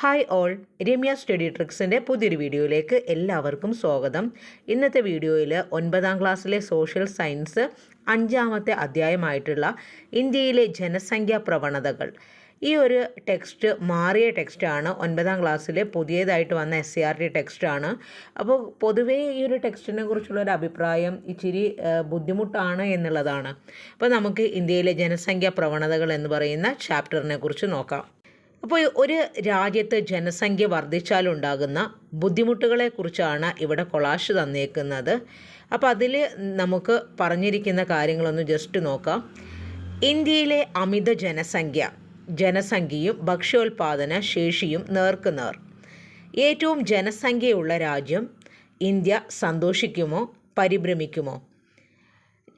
Hi all Ramya study ട്രിക്സിന്റെ പുതിയൊരു വീഡിയോയിലേക്ക് എല്ലാവർക്കും സ്വാഗതം. ഇന്നത്തെ വീഡിയോയിൽ ഒൻപതാം ക്ലാസ്സിലെ സോഷ്യൽ സയൻസ് അഞ്ചാമത്തെ അധ്യായമായിട്ടുള്ള ഇന്ത്യയിലെ ജനസംഖ്യാ പ്രവണതകൾ. ഈ ഒരു ടെക്സ്റ്റ് മാറിയ ടെക്സ്റ്റാണ് ഒൻപതാം ക്ലാസ്സിലെ പുതിയതായിട്ട് വന്ന എസ് സി ആർ ടി ടെക്സ്റ്റാണ് അപ്പോൾ പൊതുവേ ഈ ഒരു ടെക്സ്റ്റിനെ കുറിച്ചുള്ള ഒരു അഭിപ്രായം ഇച്ചിരി ബുദ്ധിമുട്ടാണ് എന്നുള്ളതാണ്. അപ്പോൾ നമുക്ക് ഇന്ത്യയിലെ ജനസംഖ്യാ പ്രവണതകൾ എന്ന് പറയുന്ന ചാപ്റ്ററിനെ കുറിച്ച് നോക്കാം. അപ്പോൾ ഒരു രാജ്യത്ത് ജനസംഖ്യ വർദ്ധിച്ചാലുണ്ടാകുന്ന ബുദ്ധിമുട്ടുകളെക്കുറിച്ചാണ് ഇവിടെ കൊളാഷ് തന്നേക്കുന്നത്. അപ്പോൾ അതിൽ നമുക്ക് പറഞ്ഞിരിക്കുന്ന കാര്യങ്ങളൊന്ന് ജസ്റ്റ് നോക്കാം. ഇന്ത്യയിലെ അമിത ജനസംഖ്യ ജനസംഖ്യയും ഭക്ഷ്യോൽപാദന ശേഷിയും നേർക്കുനേർ. ഏറ്റവും ജനസംഖ്യയുള്ള രാജ്യം ഇന്ത്യ സന്തോഷിക്കുമോ പരിഭ്രമിക്കുമോ?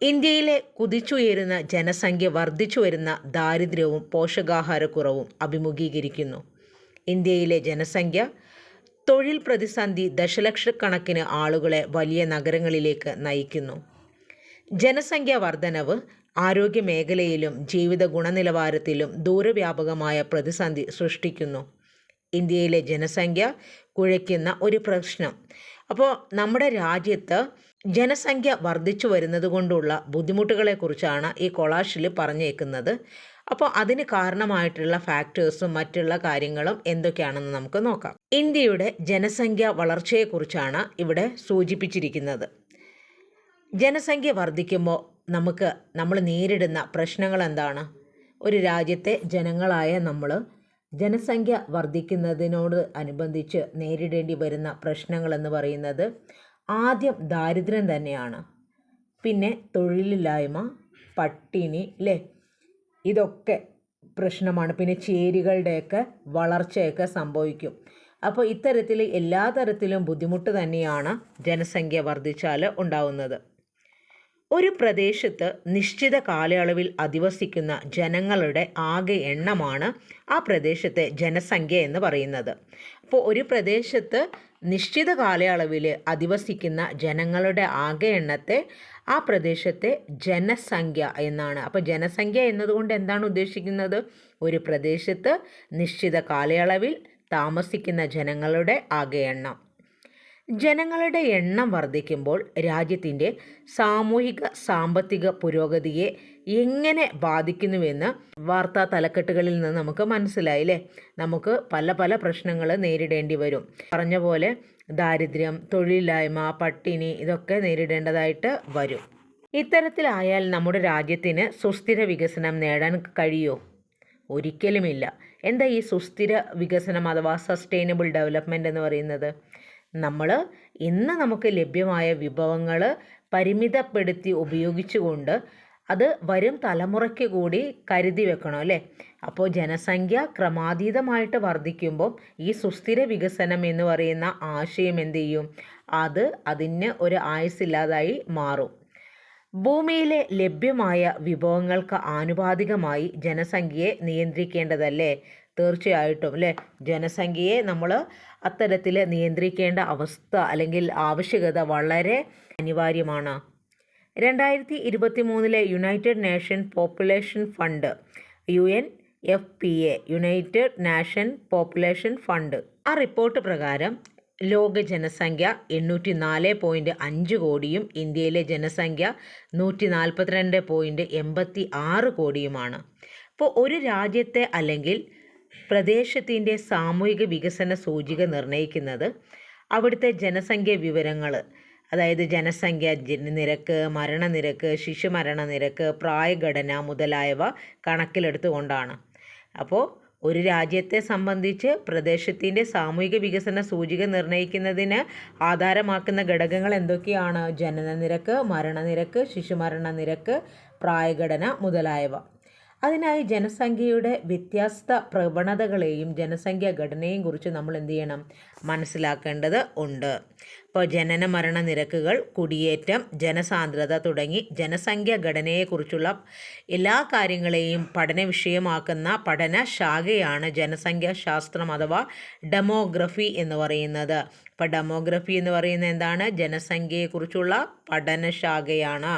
ഇന്ത്യയിലെ കുതിച്ചുയരുന്ന ജനസംഖ്യ വർദ്ധിച്ചു വരുന്ന ദാരിദ്ര്യവും പോഷകാഹാരക്കുറവും അഭിമുഖീകരിക്കുന്നു. ഇന്ത്യയിലെ ജനസംഖ്യ തൊഴിൽ പ്രതിസന്ധി ദശലക്ഷക്കണക്കിന് ആളുകളെ വലിയ നഗരങ്ങളിലേക്ക് നയിക്കുന്നു. ജനസംഖ്യ വർധനവ് ആരോഗ്യ മേഖലയിലും ജീവിത ഗുണനിലവാരത്തിലും ദൂരവ്യാപകമായ പ്രതിസന്ധി സൃഷ്ടിക്കുന്നു. ഇന്ത്യയിലെ ജനസംഖ്യ കുഴയ്ക്കുന്ന ഒരു പ്രശ്നം. അപ്പോൾ നമ്മുടെ രാജ്യത്ത് ജനസംഖ്യ വർദ്ധിച്ചു വരുന്നതുകൊണ്ടുള്ള ബുദ്ധിമുട്ടുകളെക്കുറിച്ചാണ് ഈ കൊളാഷിൽ പറഞ്ഞേക്കുന്നത്. അപ്പോൾ അതിന് കാരണമായിട്ടുള്ള ഫാക്ടേഴ്സും മറ്റുള്ള കാര്യങ്ങളും എന്തൊക്കെയാണെന്ന് നമുക്ക് നോക്കാം. ഇന്ത്യയുടെ ജനസംഖ്യ വളർച്ചയെക്കുറിച്ചാണ് ഇവിടെ സൂചിപ്പിച്ചിരിക്കുന്നത്. ജനസംഖ്യ വർദ്ധിക്കുമ്പോൾ നമുക്ക് നമ്മൾ നേരിടുന്ന പ്രശ്നങ്ങൾ എന്താണ്? ഒരു രാജ്യത്തെ ജനങ്ങളായ നമ്മൾ ജനസംഖ്യ വർദ്ധിക്കുന്നതിനോട് അനുബന്ധിച്ച് നേരിടേണ്ടി വരുന്ന പ്രശ്നങ്ങൾ എന്ന് പറയുന്നത് ആദ്യം ദാരിദ്ര്യം തന്നെയാണ്. പിന്നെ തൊഴിലില്ലായ്മ പട്ടിണി അല്ലേ ഇതൊക്കെ പ്രശ്നമാണ്. പിന്നെ ചേരികളുടെയൊക്കെ വളർച്ചയൊക്കെ സംഭവിക്കും. അപ്പോൾ ഇത്തരത്തിൽ എല്ലാ തരത്തിലും ബുദ്ധിമുട്ട് തന്നെയാണ് ജനസംഖ്യ വർദ്ധിച്ചാൽ ഉണ്ടാവുന്നത്. ഒരു പ്രദേശത്ത് നിശ്ചിത കാലയളവിൽ അധിവസിക്കുന്ന ജനങ്ങളുടെ ആകെ എണ്ണമാണ് ആ പ്രദേശത്തെ ജനസംഖ്യ എന്ന് പറയുന്നത്. അപ്പോൾ ഒരു പ്രദേശത്ത് നിശ്ചിത കാലയളവിൽ അധിവസിക്കുന്ന ജനങ്ങളുടെ ആകെ എണ്ണത്തെ ആ പ്രദേശത്തെ ജനസംഖ്യ എന്നാണ്. അപ്പോൾ ജനസംഖ്യ എന്നതുകൊണ്ട് എന്താണ് ഉദ്ദേശിക്കുന്നത്? ഒരു പ്രദേശത്ത് നിശ്ചിത കാലയളവിൽ താമസിക്കുന്ന ജനങ്ങളുടെ ആകെ എണ്ണം. ജനങ്ങളുടെ എണ്ണം വർദ്ധിക്കുമ്പോൾ രാജ്യത്തിന്റെ സാമൂഹിക സാമ്പത്തിക പുരോഗതിയെ എങ്ങനെ ബാധിക്കുന്നുവെന്ന് വാർത്താ തലക്കെട്ടുകളിൽ നിന്ന് നമുക്ക് മനസ്സിലായില്ലേ നമുക്ക് പല പല പ്രശ്നങ്ങൾ നേരിടേണ്ടി വരും. പറഞ്ഞ പോലെ ദാരിദ്ര്യം തൊഴിലില്ലായ്മ പട്ടിണി ഇതൊക്കെ നേരിടേണ്ടതായിട്ട് വരും. ഇത്തരത്തിലായാൽ നമ്മുടെ രാജ്യത്തിന് സുസ്ഥിര വികസനം നേടാൻ കഴിയുമോ ഒരിക്കലുമില്ല. എന്താ ഈ സുസ്ഥിര വികസനം അഥവാ സസ്റ്റൈനബിൾ ഡെവലപ്മെന്റ് എന്ന് പറയുന്നത്? നമ്മൾ ഇന്ന് നമുക്ക് ലഭ്യമായ വിഭവങ്ങൾ പരിമിതപ്പെടുത്തി ഉപയോഗിച്ചുകൊണ്ട് അത് വരും തലമുറയ്ക്ക് കൂടി കരുതി വെക്കണം അല്ലേ? അപ്പോൾ ജനസംഖ്യ ക്രമാതീതമായിട്ട് വർദ്ധിക്കുമ്പോൾ ഈ സുസ്ഥിര വികസനം എന്ന് പറയുന്ന ആശയം എന്ത് ചെയ്യും? അത് അതിന് ഒരു ആയുസില്ലാതായി മാറും. ഭൂമിയിലെ ലഭ്യമായ വിഭവങ്ങൾക്ക് ആനുപാതികമായി ജനസംഖ്യയെ നിയന്ത്രിക്കേണ്ടതല്ലേ? തീർച്ചയായിട്ടും അല്ലേ? ജനസംഖ്യയെ നമ്മൾ അത്തരത്തിൽ നിയന്ത്രിക്കേണ്ട അവസ്ഥ അല്ലെങ്കിൽ ആവശ്യകത വളരെ അനിവാര്യമാണ്. രണ്ടായിരത്തി ഇരുപത്തി മൂന്നിലെ united nation population fund U N F P A united nation population fund. ആ റിപ്പോർട്ട് പ്രകാരം ലോക ജനസംഖ്യ എണ്ണൂറ്റി നാല് പോയിന്റ് അഞ്ച് കോടിയും ഇന്ത്യയിലെ ജനസംഖ്യ നൂറ്റി നാൽപ്പത്തിരണ്ട് പോയിന്റ് എൺപത്തി ആറ് കോടിയുമാണ്. അപ്പോൾ ഒരു രാജ്യത്തെ അല്ലെങ്കിൽ പ്രദേശത്തിന്റെ സാമൂഹിക വികസന സൂചിക നിർണയിക്കുന്നത് അവിടുത്തെ ജനസംഖ്യ വിവരങ്ങൾ. അതായത് ജനസംഖ്യ ജന- നിരക്ക് മരണനിരക്ക് ശിശുമരണ നിരക്ക് പ്രായഘടന മുതലായവ കണക്കിലെടുത്തുകൊണ്ടാണ്. അപ്പോൾ ഒരു രാജ്യത്തെ സംബന്ധിച്ച് പ്രദേശത്തിന്റെ സാമൂഹിക വികസന സൂചിക നിർണയിക്കുന്നതിന് ആധാരമാക്കുന്ന ഘടകങ്ങൾ എന്തൊക്കെയാണ്? ജനനനിരക്ക് മരണനിരക്ക് ശിശുമരണ നിരക്ക് പ്രായഘടന മുതലായവ. അതിനായി ജനസംഖ്യയുടെ വ്യത്യസ്ത പ്രവണതകളെയും ജനസംഖ്യാ ഘടനയെയും കുറിച്ച് നമ്മൾ എന്ത് ചെയ്യണം? മനസ്സിലാക്കേണ്ടത് ഉണ്ട്. ഇപ്പോൾ ജനന മരണ നിരക്കുകൾ കുടിയേറ്റം ജനസാന്ദ്രത തുടങ്ങി ജനസംഖ്യാ ഘടനയെക്കുറിച്ചുള്ള എല്ലാ കാര്യങ്ങളെയും പഠന വിഷയമാക്കുന്ന പഠന ശാഖയാണ് ജനസംഖ്യാ ശാസ്ത്രം അഥവാ ഡെമോഗ്രഫി എന്ന് പറയുന്നത്. ഇപ്പോൾ ഡെമോഗ്രഫി എന്ന് പറയുന്നത് എന്താണ്? ജനസംഖ്യയെക്കുറിച്ചുള്ള പഠനശാഖയാണ്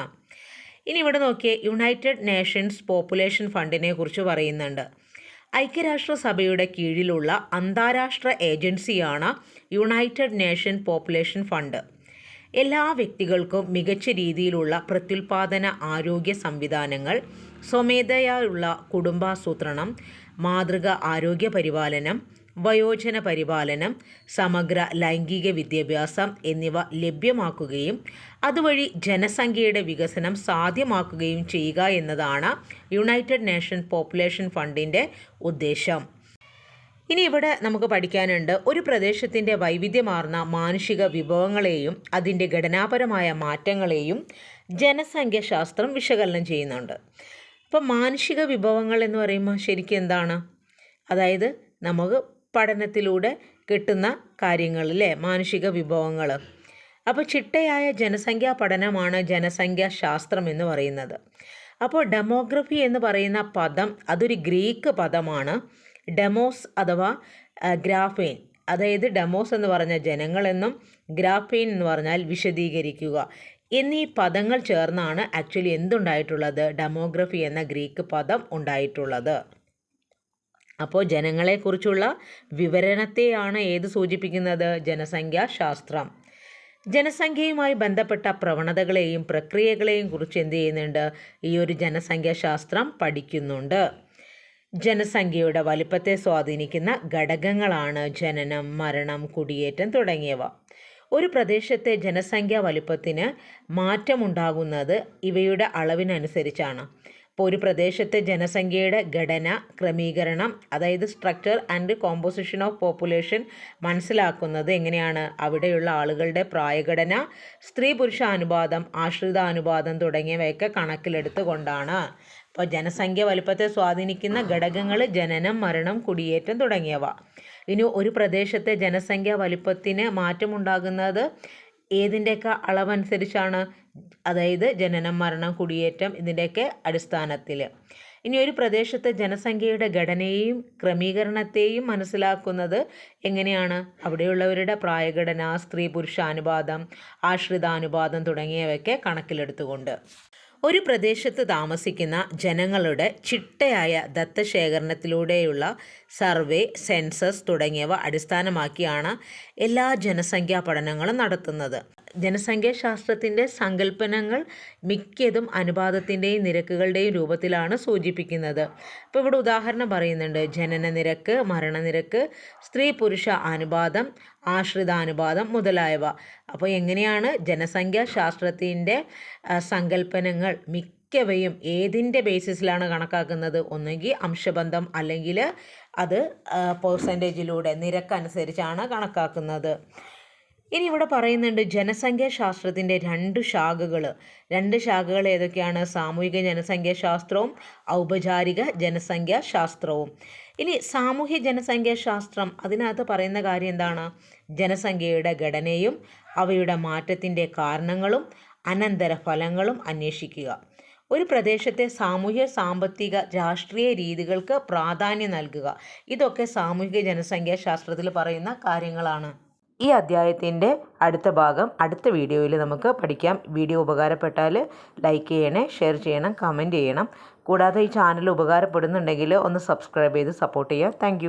ഇനി ഇവിടെ നോക്കിയേ യുണൈറ്റഡ് നേഷൻസ് പോപ്പുലേഷൻ ഫണ്ടിനെ കുറിച്ച് പറയുന്നുണ്ട്. ഐക്യരാഷ്ട്രസഭയുടെ കീഴിലുള്ള അന്താരാഷ്ട്ര ഏജൻസിയാണ് യുണൈറ്റഡ് നേഷൻ പോപ്പുലേഷൻ ഫണ്ട് എല്ലാ വ്യക്തികൾക്കും മികച്ച രീതിയിലുള്ള പ്രത്യുൽപാദന ആരോഗ്യ സംവിധാനങ്ങൾ സ്വമേധയായുള്ള കുടുംബാസൂത്രണം മാതൃക ആരോഗ്യ പരിപാലനം വയോജന പരിപാലനം സമഗ്ര ലൈംഗിക വിദ്യാഭ്യാസം എന്നിവ ലഭ്യമാക്കുകയും അതുവഴി ജനസംഖ്യയുടെ വികസനം സാധ്യമാക്കുകയും ചെയ്യുക എന്നതാണ് യുണൈറ്റഡ് നേഷൻ പോപ്പുലേഷൻ ഫണ്ടിന്റെ ഉദ്ദേശം. ഇനി ഇവിടെ നമുക്ക് പഠിക്കാനുണ്ട് ഒരു പ്രദേശത്തിന്റെ വൈവിധ്യമാർന്ന മാനുഷിക വിഭവങ്ങളെയും അതിന്റെ ഘടനാപരമായ മാറ്റങ്ങളെയും ജനസംഖ്യ ശാസ്ത്രം വിശകലനം ചെയ്യുന്നുണ്ട്. ഇപ്പം മാനുഷിക വിഭവങ്ങൾ എന്ന് പറയുമ്പോൾ ശരിക്കും എന്താണ്? അതായത് നമുക്ക് പഠനത്തിലൂടെ കിട്ടുന്ന കാര്യങ്ങൾ അല്ലേ മാനുഷിക വിഭവങ്ങൾ അപ്പോൾ ചിട്ടയായ ജനസംഖ്യാ പഠനമാണ് ജനസംഖ്യാ ശാസ്ത്രം എന്ന് പറയുന്നത്. അപ്പോൾ ഡെമോഗ്രഫി എന്ന് പറയുന്ന പദം അതൊരു ഗ്രീക്ക് പദമാണ്. ഡെമോസ് അഥവാ ഗ്രാഫീൻ. അതായത് ഡെമോസ് എന്ന് പറഞ്ഞ ജനങ്ങളെന്നും ഗ്രാഫീൻ എന്ന് പറഞ്ഞാൽ വിശദീകരിക്കുക. എന്നീ പദങ്ങൾ ചേർന്നാണ് ആക്ച്വലി എന്തുണ്ടായിട്ടുള്ളത്? ഡെമോഗ്രഫി എന്ന ഗ്രീക്ക് പദം ഉണ്ടായിട്ടുള്ളത്. അപ്പോൾ ജനങ്ങളെക്കുറിച്ചുള്ള വിവരണത്തെയാണ് ഏത് സൂചിപ്പിക്കുന്നത്? ജനസംഖ്യാശാസ്ത്രം ജനസംഖ്യയുമായി ബന്ധപ്പെട്ട പ്രവണതകളെയും പ്രക്രിയകളെയും കുറിച്ച് എന്ത് ചെയ്യുന്നുണ്ട്? ഈ ഒരു ജനസംഖ്യാശാസ്ത്രം പഠിക്കുന്നുണ്ട്. ജനസംഖ്യയുടെ വലിപ്പത്തെ സ്വാധീനിക്കുന്ന ഘടകങ്ങളാണ് ജനനം മരണം കുടിയേറ്റം തുടങ്ങിയവ. ഒരു പ്രദേശത്തെ ജനസംഖ്യാ വലിപ്പത്തിന് മാറ്റമുണ്ടാകുന്നത് ഇവയുടെ അളവിനനുസരിച്ചാണ്. ഇപ്പോൾ ഒരു പ്രദേശത്തെ ജനസംഖ്യയുടെ ഘടന ക്രമീകരണം അതായത് structure and composition of population മനസ്സിലാക്കുന്നത് എങ്ങനെയാണ്? അവിടെയുള്ള ആളുകളുടെ പ്രായഘടന സ്ത്രീ പുരുഷ അനുപാതം ആശ്രിത അനുപാതം തുടങ്ങിയവയൊക്കെ കണക്കിലെടുത്തുകൊണ്ടാണ്. അപ്പോൾ ജനസംഖ്യ വലുപ്പത്തെ സ്വാധീനിക്കുന്ന ഘടകങ്ങൾ ജനനം മരണം കുടിയേറ്റം തുടങ്ങിയവ. ഇനി ഒരു പ്രദേശത്തെ ജനസംഖ്യ വലുപ്പത്തിന് മാറ്റമുണ്ടാകുന്നത് ഏതിന്റെയൊക്കെ അളവനുസരിച്ചാണ്? അതായത് ജനനം മരണം കുടിയേറ്റം ഇതിന്റെയൊക്കെ അടിസ്ഥാനത്തിൽ. ഇനി ഒരു പ്രദേശത്തെ ജനസംഖ്യയുടെ ഘടനയെയും ക്രമീകരണത്തെയും മനസ്സിലാക്കുന്നത് എങ്ങനെയാണ്? അവിടെയുള്ളവരുടെ പ്രായഘടന സ്ത്രീ പുരുഷാനുപാതം ആശ്രിതാനുപാതം തുടങ്ങിയവയൊക്കെ കണക്കിലെടുത്തുകൊണ്ട്. ഒരു പ്രദേശത്ത് താമസിക്കുന്ന ജനങ്ങളുടെ ചിട്ടയായ ദത്തശേഖരണത്തിലൂടെയുള്ള സർവേ സെൻസസ് തുടങ്ങിയവ അടിസ്ഥാനമാക്കിയാണ് എല്ലാ ജനസംഖ്യാ പഠനങ്ങളും നടത്തുന്നത്. ജനസംഖ്യാശാസ്ത്രത്തിന്റെ സങ്കല്പനങ്ങൾ മിക്കതും അനുപാതത്തിന്റെയും നിരക്കുകളുടെയും രൂപത്തിലാണ് സൂചിപ്പിക്കുന്നത്. അപ്പോൾ ഇവിടെ ഉദാഹരണം പറയുന്നുണ്ട്. ജനന നിരക്ക് മരണനിരക്ക് സ്ത്രീ പുരുഷ അനുപാതം ആശ്രിതാനുപാതം മുതലായവ. അപ്പോൾ എങ്ങനെയാണ് ജനസംഖ്യാശാസ്ത്രത്തിന്റെ സങ്കല്പനങ്ങൾ മിക്കവയും ഏതിന്റെ ബേസിസിലാണ് കണക്കാക്കുന്നത്? ഒന്നുകിൽ അംശബന്ധം അല്ലെങ്കിൽ അത് പേഴ്സന്റേജിലൂടെ നിരക്കനുസരിച്ചാണ് കണക്കാക്കുന്നത്. ഇനി ഇവിടെ പറയുന്നുണ്ട് ജനസംഖ്യാശാസ്ത്രത്തിന്റെ രണ്ട് ശാഖകൾ രണ്ട് ശാഖകൾ ഏതൊക്കെയാണ്? സാമൂഹിക ജനസംഖ്യാശാസ്ത്രവും ഔപചാരിക ജനസംഖ്യാശാസ്ത്രവും ഇനി സാമൂഹ്യ ജനസംഖ്യാശാസ്ത്രം അതിനകത്ത് പറയുന്ന കാര്യം എന്താണ്? ജനസംഖ്യയുടെ ഘടനയും അവയുടെ മാറ്റത്തിന്റെ കാരണങ്ങളും അനന്തര ഫലങ്ങളും അന്വേഷിക്കുക. ഒരു പ്രദേശത്തെ സാമൂഹ്യ സാമ്പത്തിക രാഷ്ട്രീയ രീതികൾക്ക് പ്രാധാന്യം നൽകുക. ഇതൊക്കെ സാമൂഹിക ജനസംഖ്യാശാസ്ത്രത്തിൽ പറയുന്ന കാര്യങ്ങളാണ്. ഈ അധ്യായത്തിന്റെ അടുത്ത ഭാഗം അടുത്ത വീഡിയോയിൽ നമുക്ക് പഠിക്കാം. വീഡിയോ ഉപകാരപ്പെട്ടാൽ ലൈക്ക് ചെയ്യണേ ഷെയർ ചെയ്യണം കമന്റ് ചെയ്യണം. കൂടാതെ ഈ ചാനൽ ഉപകാരപ്പെടുന്നുണ്ടെങ്കിൽ ഒന്ന് സബ്സ്ക്രൈബ് ചെയ്ത് സപ്പോർട്ട് ചെയ്യുക താങ്ക്